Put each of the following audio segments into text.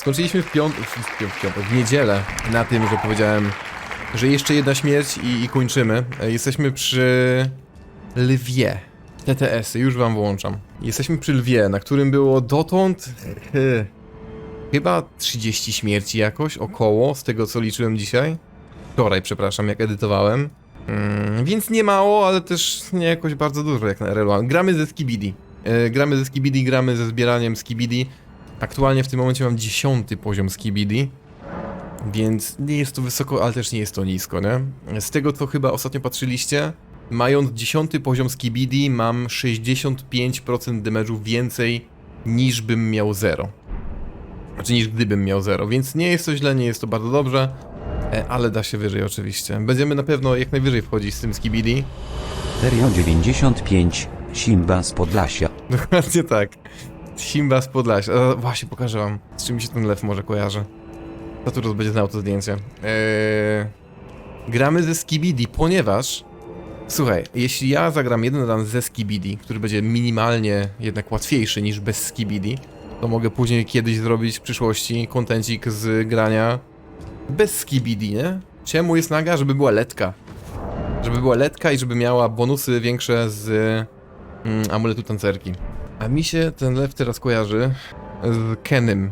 Skończyliśmy w piątek, w, piątek, w niedzielę na tym, że powiedziałem, że jeszcze jedna śmierć i, i kończymy. E, Jesteśmy przy lwie. TTS-y, już wam włączam. Jesteśmy przy lwie, na którym było dotąd hy, chyba 30 śmierci jakoś, około, z tego co liczyłem dzisiaj. Wczoraj, przepraszam, jak edytowałem. Mm, więc nie mało, ale też nie jakoś bardzo dużo jak na RL1. Gramy ze Skibidi. E, gramy ze Skibidi, gramy ze zbieraniem Skibidi. Aktualnie w tym momencie mam 10 poziom Skibidi. Więc nie jest to wysoko, ale też nie jest to nisko, nie? Z tego co chyba ostatnio patrzyliście, mając 10 poziom Skibidi mam 65% damage'u więcej niż bym miał 0. Znaczy niż gdybym miał 0, więc nie jest to źle, nie jest to bardzo dobrze. E, Ale da się wyżej oczywiście. Będziemy na pewno jak najwyżej wchodzić z tym Skibidi. Terio 95, Simba z Podlasia. Dokładnie tak. Simba z Podlasia. A, właśnie pokażę wam, z czym się ten lew może kojarzy. Saturus będzie znał to zdjęcie. Eee, gramy ze Skibidi, ponieważ... Słuchaj, jeśli ja zagram jeden ran ze Skibidi, który będzie minimalnie jednak łatwiejszy niż bez Skibidi, to mogę później kiedyś zrobić w przyszłości kontencik z grania bez Skibidi, nie? Czemu jest naga? Żeby była letka. Żeby była letka i żeby miała bonusy większe z mm, amuletu tancerki. A mi się ten lew teraz kojarzy z Kenym.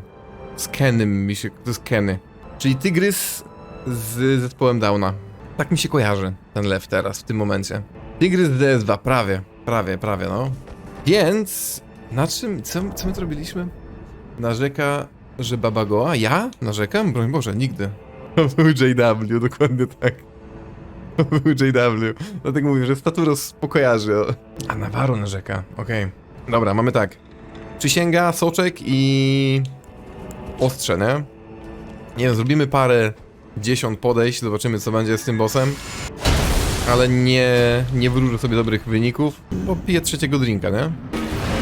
Z Kenym mi się. To jest Kenny. Czyli tygrys z zespołem Downa. Tak mi się kojarzy ten lew teraz, w tym momencie. Tygrys DS2, prawie, prawie, prawie, no. Więc. Na czym. Co, co my to robiliśmy? Narzeka, że Baba Goa? Ja? Narzekam? Broń Boże, nigdy. To był JW, dokładnie tak. To był JW. Dlatego mówię, że Staturos pokojarzy. A Navarro narzeka, okej. Dobra, mamy tak. Przysięga, soczek i... Ostrze, nie? Nie wiem, zrobimy parę dziesiąt podejść, zobaczymy co będzie z tym bossem. Ale nie, nie wróżę sobie dobrych wyników, bo piję trzeciego drinka, nie?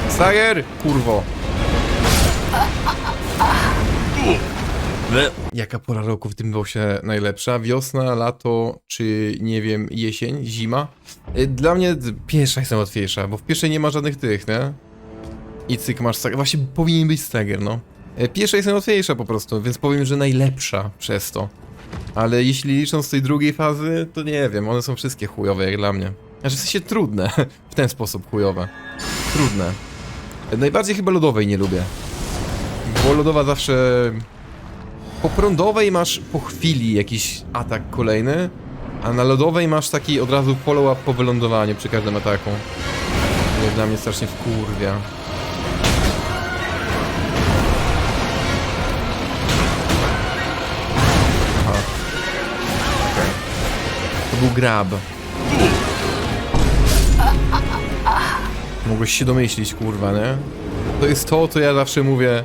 Stager! Kurwo! Jaka pora roku w tym bossie najlepsza? Wiosna, lato, czy nie wiem, jesień, zima? Y, Dla mnie pierwsza jest najłatwiejsza, bo w pierwszej nie ma żadnych tych, nie? I cyk masz stagger. Właśnie powinien być stagger, no. Y, Pierwsza jest najłatwiejsza po prostu, więc powiem, że najlepsza przez to. Ale jeśli licząc tej drugiej fazy, to nie wiem, one są wszystkie chujowe jak dla mnie. Znaczy w sensie trudne, w ten sposób chujowe. Trudne. Y, Najbardziej chyba lodowej nie lubię. Bo lodowa zawsze po prądowej masz po chwili jakiś atak kolejny, a na lodowej masz taki od razu follow-up po wylądowaniu przy każdym ataku. Jak dla mnie strasznie wkurwia. Aha. Okej. To był grab. Mogłeś się domyślić, kurwa, nie? To jest to, co ja zawsze mówię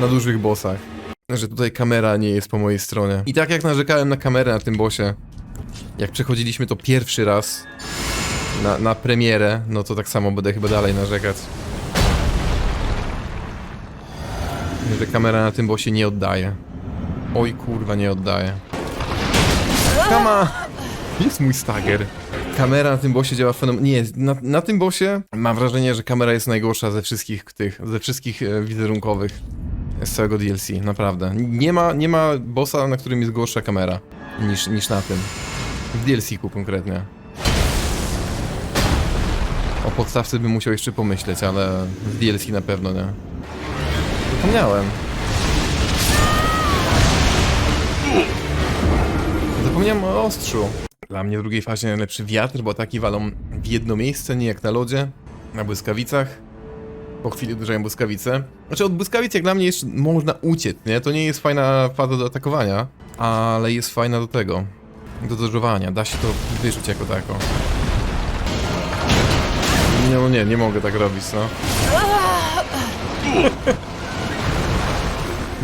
na dużych bossach że tutaj kamera nie jest po mojej stronie. I tak jak narzekałem na kamerę na tym bossie, jak przechodziliśmy to pierwszy raz na, na premierę, no to tak samo będę chyba dalej narzekać. Że kamera na tym bossie nie oddaje. Oj kurwa, nie oddaje. Kama! Jest mój stagger. Kamera na tym bossie działa fenomenalnie. Nie, na, na tym bossie mam wrażenie, że kamera jest najgorsza ze wszystkich tych, ze wszystkich e, wizerunkowych z całego DLC, naprawdę. Nie ma, nie ma bossa, na którym jest gorsza kamera niż, niż na tym. W DLC-ku konkretnie. O podstawce bym musiał jeszcze pomyśleć, ale w DLC na pewno nie. Zapomniałem. Zapomniałem o ostrzu. Dla mnie w drugiej fazie najlepszy wiatr, bo ataki walą w jedno miejsce, nie jak na lodzie, na błyskawicach. Po chwili uderzają błyskawice. Znaczy od błyskawic jak dla mnie jeszcze można uciec, nie? To nie jest fajna faza do atakowania, ale jest fajna do tego. Do dodżowania. Da się to wyrzucić jako tako. Nie, no nie, nie mogę tak robić, no.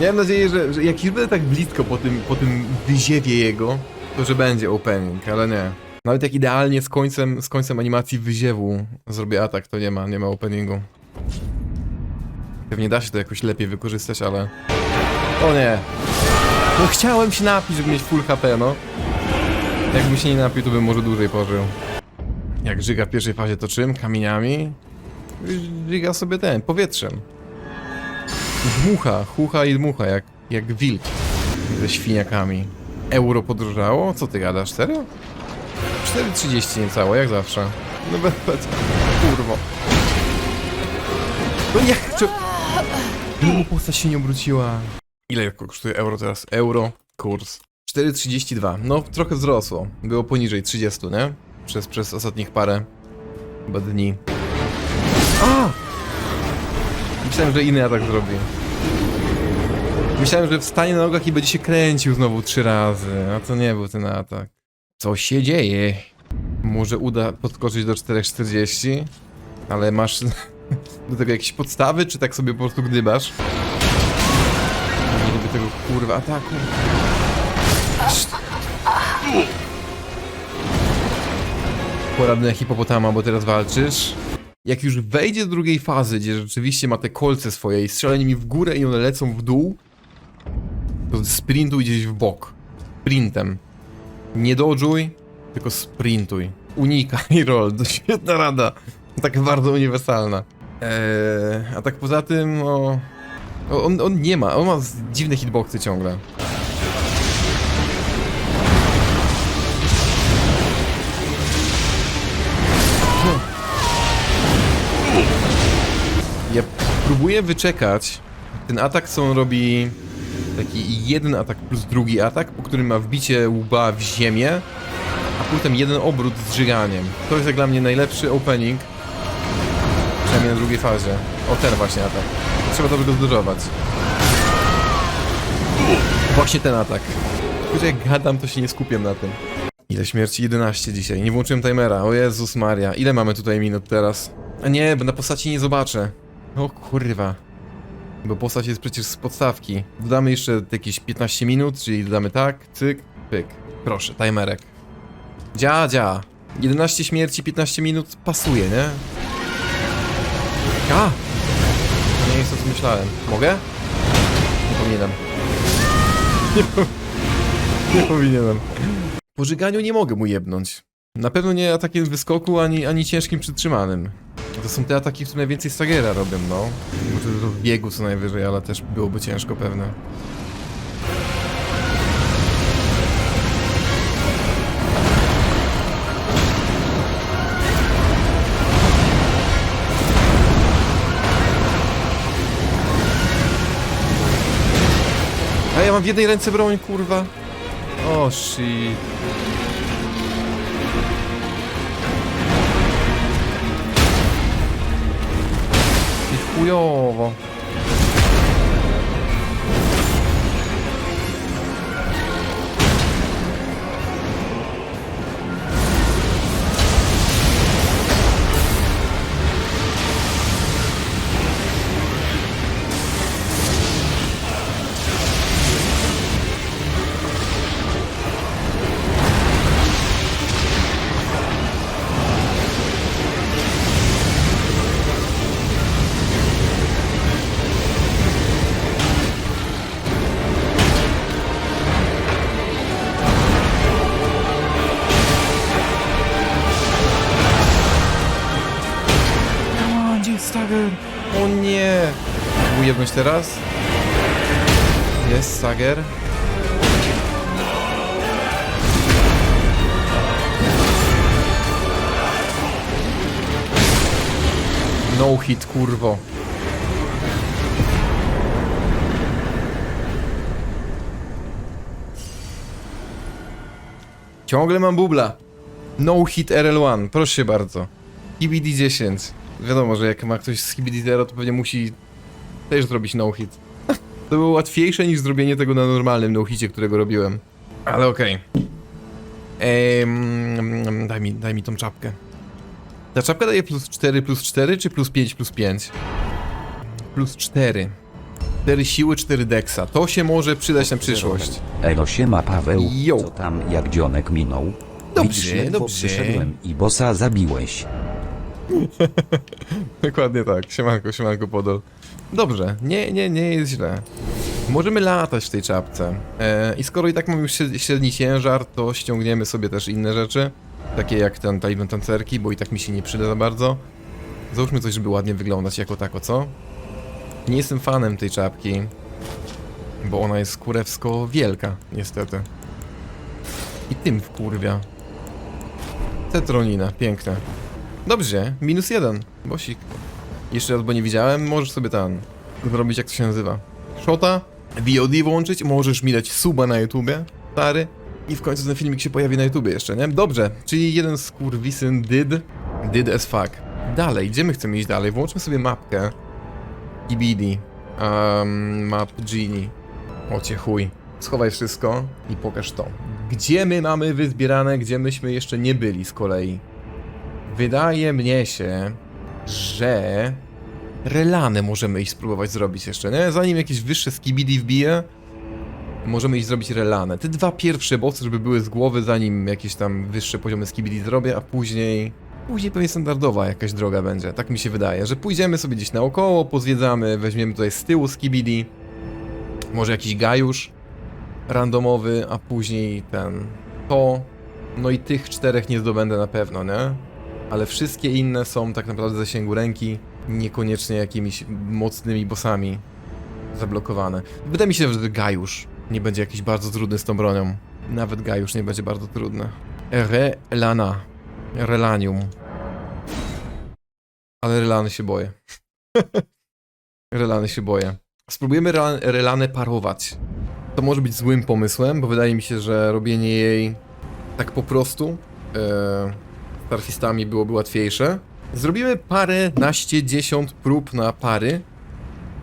Miałem nadzieję, że, że jak już będę tak blisko po tym, po tym wyziewie jego, to że będzie opening, ale nie. Nawet jak idealnie z końcem, z końcem animacji wyziewu zrobię atak, to nie ma, nie ma openingu. Pewnie da się to jakoś lepiej wykorzystać, ale... O nie! No chciałem się napić, żeby mieć full HP, no. Jakbym się nie napił, to bym może dłużej pożył. Jak żyga w pierwszej fazie to czym? Kamieniami? Żyga sobie ten, powietrzem. Dmucha, chucha i dmucha, jak Jak wilk ze świniakami. Euro podróżało? Co ty gadasz, serio? 4,30 niecałe, jak zawsze. No bez, bez. Kurwo. No nie, czy... Czemu postać się nie obróciła? Ile kosztuje euro teraz? Euro, kurs. 4,32. No, trochę wzrosło. Było poniżej 30, nie? Przez, przez ostatnich parę chyba dni. A! Myślałem, że inny atak zrobi. Myślałem, że wstanie na nogach i będzie się kręcił znowu trzy razy, a to nie był ten atak. Co się dzieje? Może uda podskoczyć do 4,40? Ale masz do tego jakieś podstawy, czy tak sobie po prostu gdybasz? Nie lubię tego kurwa ataku. Poradne hipopotama, bo teraz walczysz. Jak już wejdzie do drugiej fazy, gdzie rzeczywiście ma te kolce swoje i strzela nimi w górę i one lecą w dół, to sprintuj gdzieś w bok. Sprintem. Nie dodżuj, tylko sprintuj. Unikaj roll, to świetna rada. Tak bardzo uniwersalna. Eee, a tak poza tym, no... On, on nie ma, on ma dziwne hitboxy ciągle. Ja próbuję wyczekać ten atak, co on robi taki jeden atak plus drugi atak, po którym ma wbicie łba w ziemię, a potem jeden obrót z żyganiem. To jest jak dla mnie najlepszy opening, przynajmniej na drugiej fazie. O ten właśnie atak. Trzeba dobrze go zdurzować. Właśnie ten atak. Tylko, jak gadam, to się nie skupiam na tym. Ile śmierci? 11 dzisiaj. Nie włączyłem timera. O Jezus Maria. Ile mamy tutaj minut teraz? A nie, bo na postaci nie zobaczę. O kurwa. Bo postać jest przecież z podstawki. Dodamy jeszcze jakieś 15 minut, czyli dodamy tak, cyk, pyk. Proszę, timerek. Dzia, dzia. 11 śmierci, 15 minut pasuje, nie? A! To nie jest to, co myślałem. Mogę? Nie powinienem. Nie, nie powinienem. Po żyganiu nie mogę mu jebnąć. Na pewno nie atakiem wyskoku, ani, ani ciężkim przytrzymanym. To są te ataki, które najwięcej Stagera robią, no. Może do biegu co najwyżej, ale też byłoby ciężko pewne. Mam w jednej ręce broń, kurwa. O, shit. I chujowo. Teraz? Jest Stagger. No hit, kurwo. Ciągle mam bubla. No hit RL1, proszę bardzo. KBD 10. Wiadomo, że jak ma ktoś z KBD 0, to pewnie musi też zrobić no hit. To było łatwiejsze niż zrobienie tego na normalnym no hicie, którego robiłem. Ale okej. Ehm, daj, mi, daj mi tą czapkę. Ta czapka daje plus 4 plus 4 czy plus 5 plus 5? Plus 4. 4 siły, 4 deksa. To się może przydać na przyszłość. Elo siema Paweł, Jo. co tam jak dzionek minął? Dobrze, Widzisz, ledwo dobrze. Przyszedłem i bossa zabiłeś. Dokładnie tak. Siemanko, siemanko podol. Dobrze, nie, nie, nie jest źle. Możemy latać w tej czapce. E, I skoro i tak mam już śred- średni ciężar, to ściągniemy sobie też inne rzeczy. Takie jak ten taliban tancerki, bo i tak mi się nie przyda za bardzo. Załóżmy coś, żeby ładnie wyglądać jako tako, co? Nie jestem fanem tej czapki. Bo ona jest kurewsko wielka, niestety. I tym wkurwia. Tetronina, piękne. Dobrze, minus jeden, bosik. Jeszcze raz, bo nie widziałem, możesz sobie ten zrobić, jak to się nazywa. Shota, VOD włączyć, możesz mi dać suba na YouTubie, stary. I w końcu ten filmik się pojawi na YouTubie jeszcze, nie? Dobrze, czyli jeden skurwisyn did, did as fuck. Dalej, gdzie my chcemy iść dalej? Włączmy sobie mapkę. EBD. Um, map Genie. Ocie chuj. Schowaj wszystko i pokaż to. Gdzie my mamy wyzbierane, gdzie myśmy jeszcze nie byli z kolei? Wydaje mnie się, że relany możemy iść spróbować zrobić jeszcze, nie? Zanim jakieś wyższe skibidi wbije, możemy iść zrobić relane. Te dwa pierwsze bossy, żeby były z głowy, zanim jakieś tam wyższe poziomy skibidi zrobię, a później... Później pewnie standardowa jakaś droga będzie, tak mi się wydaje, że pójdziemy sobie gdzieś naokoło, pozwiedzamy, weźmiemy tutaj z tyłu skibidi, może jakiś gajusz randomowy, a później ten... to... No i tych czterech nie zdobędę na pewno, nie? Ale wszystkie inne są tak naprawdę w zasięgu ręki, niekoniecznie jakimiś mocnymi bossami zablokowane. Wydaje mi się, że Gajusz nie będzie jakiś bardzo trudny z tą bronią. Nawet Gajusz nie będzie bardzo trudny. Relana. Relanium. Ale Relany się boję. Relany się boję. Spróbujemy Rel- Relanę parować. To może być złym pomysłem, bo wydaje mi się, że robienie jej tak po prostu e, starfistami byłoby łatwiejsze. Zrobimy parę, naście, dziesiąt prób na pary.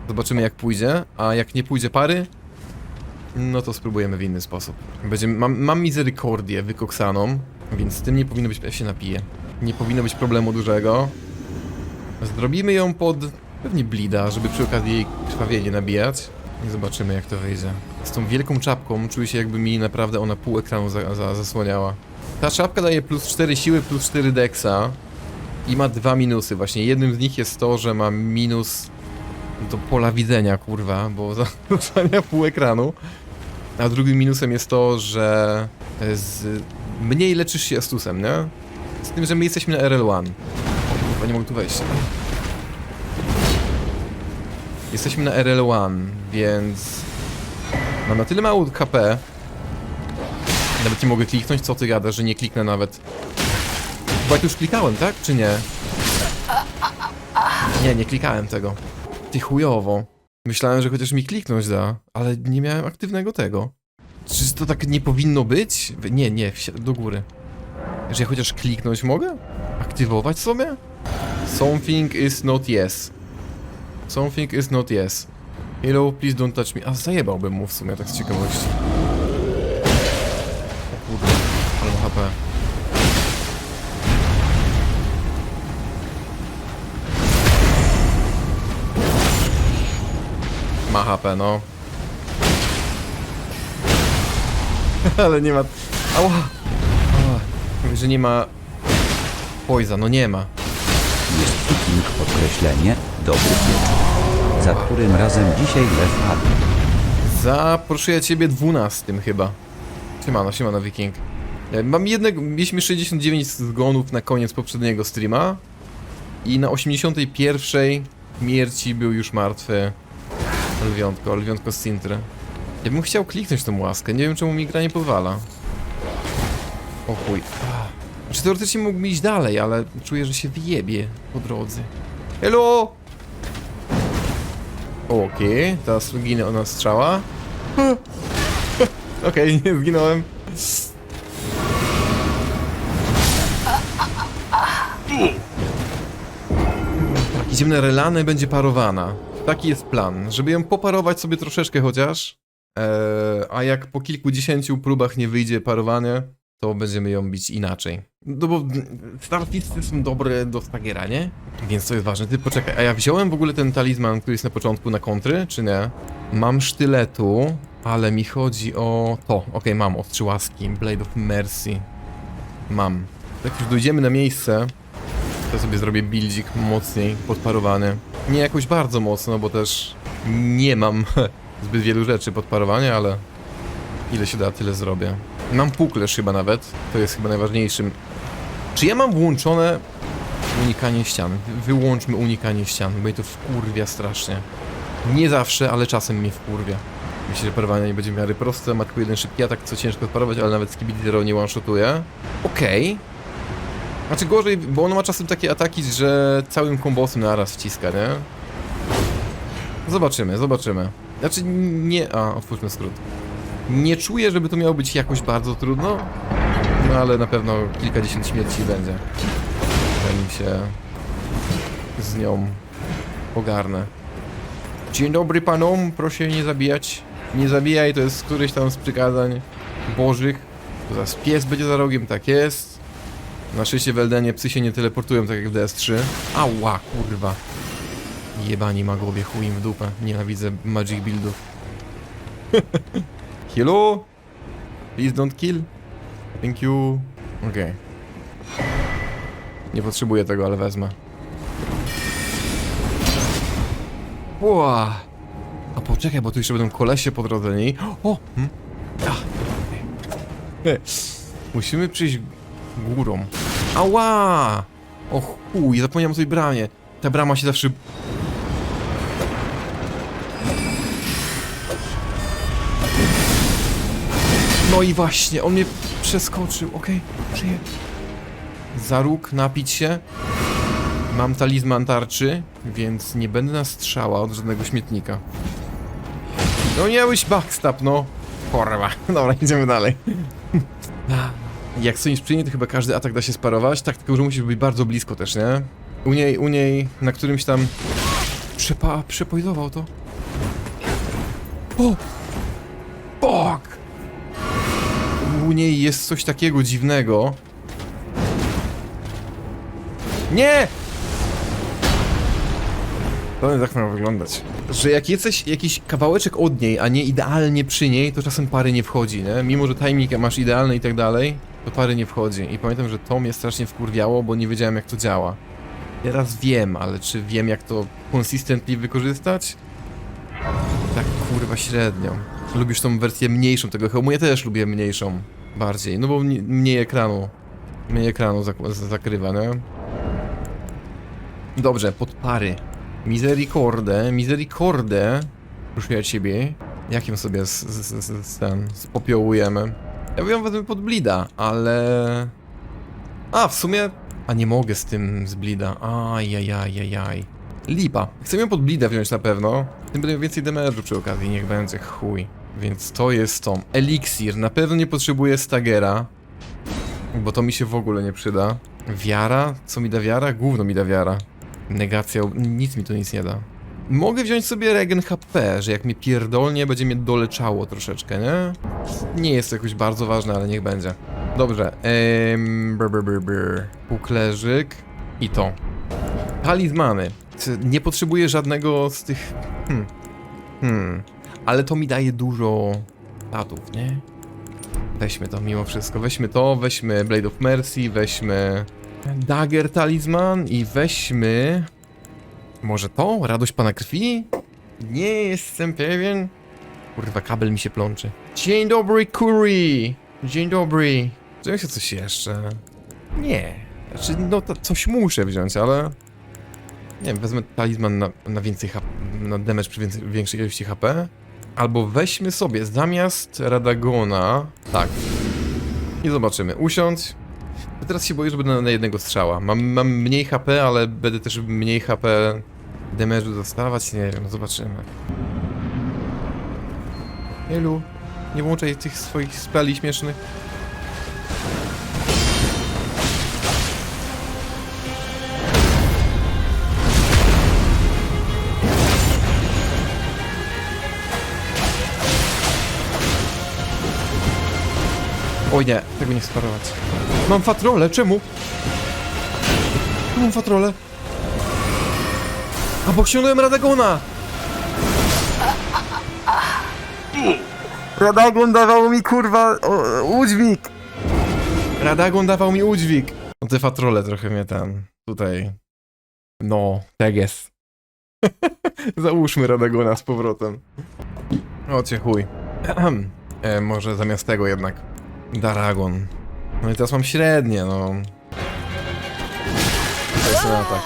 Zobaczymy jak pójdzie, a jak nie pójdzie pary, no to spróbujemy w inny sposób. Będziemy, mam, mam mizerykordię wykoksaną, więc z tym nie powinno być, ja się napiję. Nie powinno być problemu dużego. Zrobimy ją pod pewnie blida, żeby przy okazji jej krwawienie nabijać. I zobaczymy jak to wyjdzie. Z tą wielką czapką czuję się jakby mi naprawdę ona pół ekranu za, za, zasłaniała. Ta czapka daje plus 4 siły, plus 4 dexa i ma dwa minusy. Właśnie jednym z nich jest to, że ma minus do pola widzenia, kurwa, bo za- zasłania pół ekranu. A drugim minusem jest to, że z... mniej leczysz się Estusem, nie? Z tym, że my jesteśmy na RL1. O kurwa, nie mogę tu wejść. Jesteśmy na RL1, więc mam na tyle mało KP, nawet nie mogę kliknąć, co ty gadasz, że nie kliknę nawet. Chyba już klikałem, tak? Czy nie? Nie, nie klikałem tego. Ty chujowo. Myślałem, że chociaż mi kliknąć da, ale nie miałem aktywnego tego. Czy to tak nie powinno być? Nie, nie, do góry. Że ja chociaż kliknąć mogę? Aktywować sobie? Something is not yes. Something is not yes. Hello, please don't touch me. A zajebałbym mu w sumie, tak z ciekawości. HP. Ma HP, no. ale nie ma... Ała! Ała. Że nie ma... Poisa, no nie ma. Jest ping podkreślenie, dobry wieczór. Za którym razem dzisiaj lew padł. Zaproszę ciebie dwunastym chyba. Siemano, siemano Viking. E, Mam jednego, mieliśmy 69 zgonów na koniec poprzedniego streama i na 81 śmierci był już martwy lwiątko, lwiątko z Sintry. Ja bym chciał kliknąć tą łaskę, nie wiem czemu mi gra nie pozwala. O chuj. Znaczy teoretycznie mógłbym iść dalej, ale czuję, że się wyjebie po drodze. Hello! Okej, teraz ginę ona strzała. Okej, nie zginąłem. Idziemy na relany, będzie parowana. Taki jest plan, żeby ją poparować sobie troszeczkę chociaż. Eee, a jak po kilkudziesięciu próbach nie wyjdzie parowanie, to będziemy ją bić inaczej. No bo starfisty są dobre do stagiera, nie? Więc to jest ważne. Ty poczekaj, a ja wziąłem w ogóle ten talizman, który jest na początku na kontry, czy nie? Mam sztyletu, ale mi chodzi o to. Okej, mam ostrze łaski, Blade of Mercy. Mam. Jak już dojdziemy na miejsce, to sobie zrobię buildzik mocniej, podparowany. Nie jakoś bardzo mocno, bo też nie mam zbyt wielu rzeczy podparowania, ale ile się da, tyle zrobię. Mam puklerz chyba nawet, to jest chyba najważniejszym. Czy ja mam włączone unikanie ścian? Wy- Wyłączmy unikanie ścian, bo mnie to wkurwia strasznie. Nie zawsze, ale czasem mnie wkurwia. Myślę, że parowanie nie będzie w miarę proste. Ma tylko jeden szybki atak, co ciężko sparować, ale nawet Skibidi Zero nie one-shotuje. Okej. Znaczy gorzej, bo ono ma czasem takie ataki, że całym kombosem naraz wciska, nie? Zobaczymy, zobaczymy. Znaczy nie... A, otwórzmy skrót. Nie czuję, żeby to miało być jakoś bardzo trudno, no ale na pewno kilkadziesiąt śmierci będzie. Zanim się z nią ogarnę. Dzień dobry panom, proszę nie zabijać. Nie zabijaj, to jest któryś tam z przykazań bożych. To zaraz pies będzie za rogiem, tak jest. Na szczęście w Eldenie psy się nie teleportują tak jak w DS3. Ała, kurwa. Jebani magowie, chuj im w dupę. Nienawidzę magic buildów. Hello? Please don't kill. Thank you. Okej. Nie potrzebuję tego, ale wezmę. Ła. A poczekaj, bo tu jeszcze będą kolesie po drodze, nie? O! Hmm. Ach. E. Musimy przyjść górą. Ała! O chuj, zapomniałem o tej bramie. Ta brama się zawsze... No i właśnie, on mnie przeskoczył, okej, żyję. Za róg, napić się. Mam talizman tarczy, więc nie będę na strzała od żadnego śmietnika. No byś backstab, no. Kurwa. Dobra, idziemy dalej. Jak stoisz przy niej, to chyba każdy atak da się sparować. Tak, tylko że musisz być bardzo blisko też, nie? U niej, u niej, na którymś tam... Przepa... Przepojdował to. O! Fuck! U niej jest coś takiego dziwnego. Nie! To tak miało wyglądać. Że jak jesteś jakiś kawałeczek od niej, a nie idealnie przy niej, to czasem pary nie wchodzi, nie? Mimo, że timing masz idealny i tak dalej, to pary nie wchodzi. I pamiętam, że to mnie strasznie wkurwiało, bo nie wiedziałem jak to działa. Teraz wiem, ale czy wiem jak to consistently wykorzystać? Tak kurwa średnio. Lubisz tą wersję mniejszą tego hełmu? Ja też lubię mniejszą. Bardziej, no bo mniej, ekranu. Mniej ekranu zak zakrywa, nie? Dobrze, podpary. Misericorde, Misericorde. Proszę ja ciebie. Jak ją sobie z, z, z, z, spopiołujemy? Ja bym wezmę pod blida, ale... A, w sumie... A nie mogę z tym z blida. Ajajajajaj. Lipa. Chcę ją pod blida wziąć na pewno. Tym będę więcej damage'u przy okazji, niech będzie chuj. Więc to jest to. Eliksir. Na pewno nie potrzebuję stagera. Bo to mi się w ogóle nie przyda. Wiara? Co mi da wiara? Gówno mi da wiara. Negacja, nic mi to nic nie da. Mogę wziąć sobie regen HP, że jak mnie pierdolnie, będzie mnie doleczało troszeczkę, nie? Nie jest to jakoś bardzo ważne, ale niech będzie. Dobrze, ehm, brr, brr, brr. Puklerzyk i to. Talizmany. Nie potrzebuję żadnego z tych... Hmm. Hmm. Ale to mi daje dużo statów, nie? Weźmy to mimo wszystko. Weźmy to, weźmy Blade of Mercy, weźmy Dagger Talizman i weźmy... Może to? Radość Pana Krwi? Nie jestem pewien. Kurwa, kabel mi się plączy. Dzień dobry, Curry! Dzień dobry. Wziąłem się coś jeszcze? Nie. Znaczy, no to coś muszę wziąć, ale... Nie wiem, wezmę talizman na, na więcej HP, na damage przy więcej, większej ilości HP. Albo weźmy sobie zamiast Radagona... Tak. I zobaczymy. Usiądź. Teraz się boję, że będę na jednego strzała. Mam, mam mniej HP, ale będę też mniej HP damage'u dostawać. Nie wiem, zobaczymy. Elu, nie włączaj tych swoich speli śmiesznych. O nie, tego nie chcę parować. Mam fatrolę, czemu? Mam fatrolę. A bo ściągnąłem Radagona! Radagon dawał mi kurwa o, udźwig! Radagon dawał mi udźwig! No te fatrole trochę mnie tam tutaj... No, tak jest. Załóżmy Radagona z powrotem. O cię chuj. e, może zamiast tego jednak. Daragon. No i teraz mam średnie, no. To jest ten atak.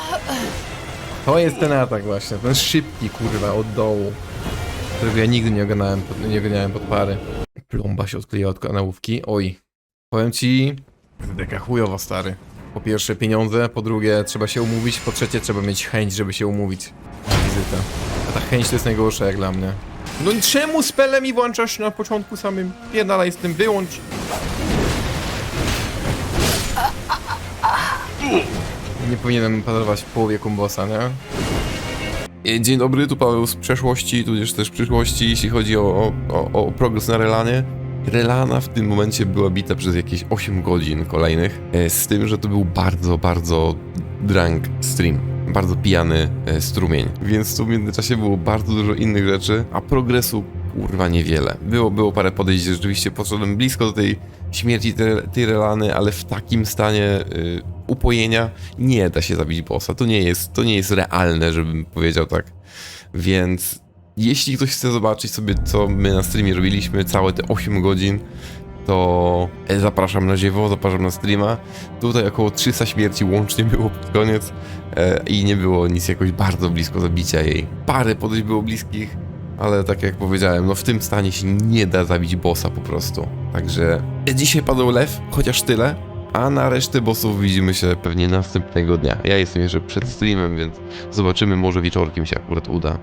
To jest ten atak właśnie, ten szybki kurwa od dołu. którego ja nigdy nie ogarnałem, pod- nie ogarniałem pod pary. Plomba się odkleiła od kanałówki. Oj, powiem ci, taka chujowa stary. Po pierwsze pieniądze, po drugie trzeba się umówić, po trzecie trzeba mieć chęć, żeby się umówić na wizytę. A ta chęć to jest najgorsza jak dla mnie. No i czemu spele mi włączasz na początku samym? Pierdalaj z tym, wyłącz! Nie powinienem parować w połowie kombosa, nie? E, Dzień dobry, tu Paweł z przeszłości, tudzież też przyszłości, jeśli chodzi o, o, o progres na Relanie. Relana w tym momencie była bita przez jakieś 8 godzin kolejnych, e, z tym, że to był bardzo, bardzo drunk stream. Bardzo pijany e, strumień. Więc tu w międzyczasie było bardzo dużo innych rzeczy, a progresu kurwa niewiele. Było, było parę podejść, że rzeczywiście podszedłem blisko do tej śmierci tej, tej Relany, ale w takim stanie y, upojenia nie da się zabić bossa. To nie jest, to nie jest realne, żebym powiedział tak. Więc jeśli ktoś chce zobaczyć sobie, co my na streamie robiliśmy całe te 8 godzin, to e, zapraszam na żywo, zapraszam na streama. Tutaj około 300 śmierci łącznie było pod koniec e, i nie było nic jakoś bardzo blisko zabicia jej. Parę podejść było bliskich, ale tak jak powiedziałem, no w tym stanie się nie da zabić bossa po prostu. Także dzisiaj padł lew, chociaż tyle. A na resztę bossów widzimy się pewnie następnego dnia. Ja jestem jeszcze przed streamem, więc zobaczymy, może wieczorkiem się akurat uda.